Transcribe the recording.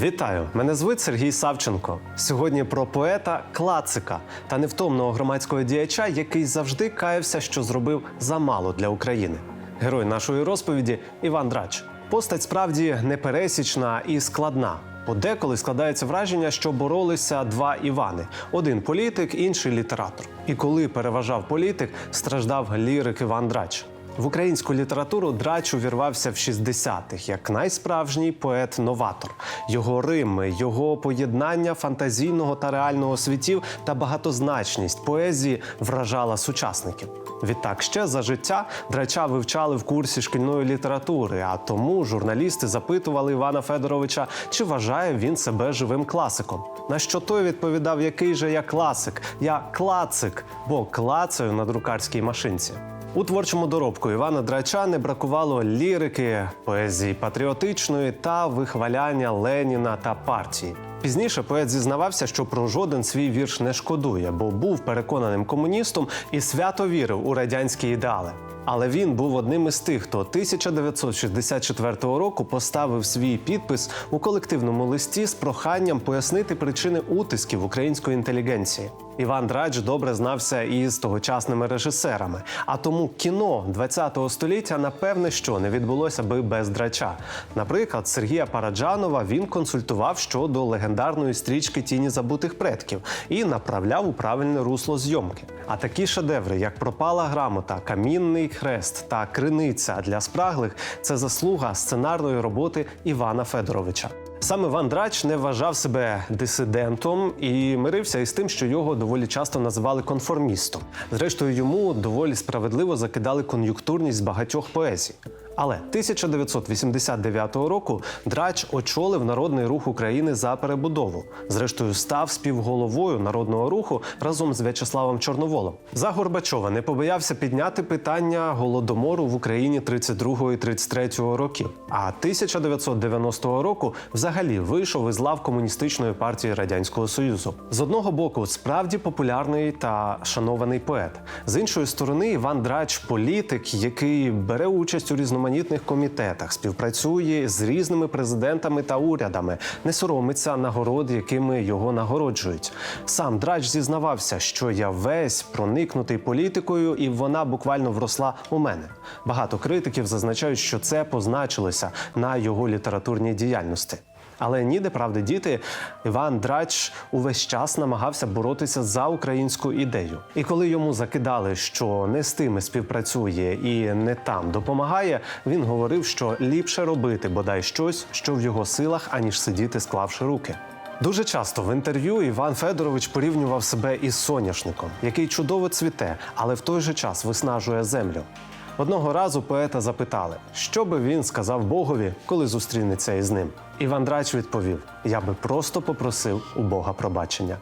Вітаю! Мене звуть Сергій Савченко. Сьогодні про поета клацика та невтомного громадського діяча, який завжди каявся, що зробив замало для України. Герой нашої розповіді Іван Драч. Постать справді непересічна і складна. Подеколи складається враження, що боролися два Івани: один політик, інший літератор. І коли переважав політик, страждав лірик Іван Драч. В українську літературу Драч увірвався в 60-х як найсправжній поет-новатор. Його рими, його поєднання фантазійного та реального світів та багатозначність поезії вражала сучасників. Відтак ще за життя Драча вивчали в курсі шкільної літератури, а тому журналісти запитували Івана Федоровича, чи вважає він себе живим класиком. На що той відповідав, який же я класик, я клацик, бо клацаю на друкарській машинці. У творчому доробку Івана Драча не бракувало лірики, поезії патріотичної та вихваляння Леніна та партії. Пізніше поет зізнавався, що про жоден свій вірш не шкодує, бо був переконаним комуністом і свято вірив у радянські ідеали. Але він був одним із тих, хто 1964 року поставив свій підпис у колективному листі з проханням пояснити причини утисків української інтелігенції. Іван Драч добре знався із тогочасними режисерами. А тому кіно ХХ століття напевне що не відбулося би без драча. Наприклад, Сергія Параджанова він консультував щодо легендарної стрічки Тіні забутих предків і направляв у правильне русло зйомки. А такі шедеври, як пропала грамота, камінний хрест та криниця для спраглих це заслуга сценарної роботи Івана Федоровича. Сам Ван Драч не вважав себе дисидентом і мирився із тим, що його доволі часто називали конформістом. Зрештою, йому доволі справедливо закидали кон'юнктурність багатьох поезій. Але 1989 року Драч очолив народний рух України за перебудову. Зрештою, став співголовою народного руху разом з В'ячеславом Чорноволом. За Горбачова не побоявся підняти питання голодомору в Україні 32 і 33 років. А 1990 року взагалі вийшов із лав комуністичної партії радянського союзу. З одного боку, справді популярний та шанований поет. З іншої сторони, Іван Драч політик, який бере участь у різноманітних комітетах, співпрацює з різними президентами та урядами, не соромиться нагород, якими його нагороджують. Сам Драч зізнавався, що я весь проникнутий політикою, і вона буквально вросла у мене. Багато критиків зазначають, що це позначилося на його літературній діяльності. Але ніде правди діти, Іван Драч увесь час намагався боротися за українську ідею. І коли йому закидали, що не з тими співпрацює і не там допомагає, він говорив, що ліпше робити бодай щось, що в його силах, аніж сидіти, склавши руки. Дуже часто в інтерв'ю Іван Федорович порівнював себе із соняшником, який чудово цвіте, але в той же час виснажує землю. Одного разу поета запитали, що би він сказав Богові, коли зустрінеться із ним. Іван Драч відповів: Я би просто попросив у Бога пробачення.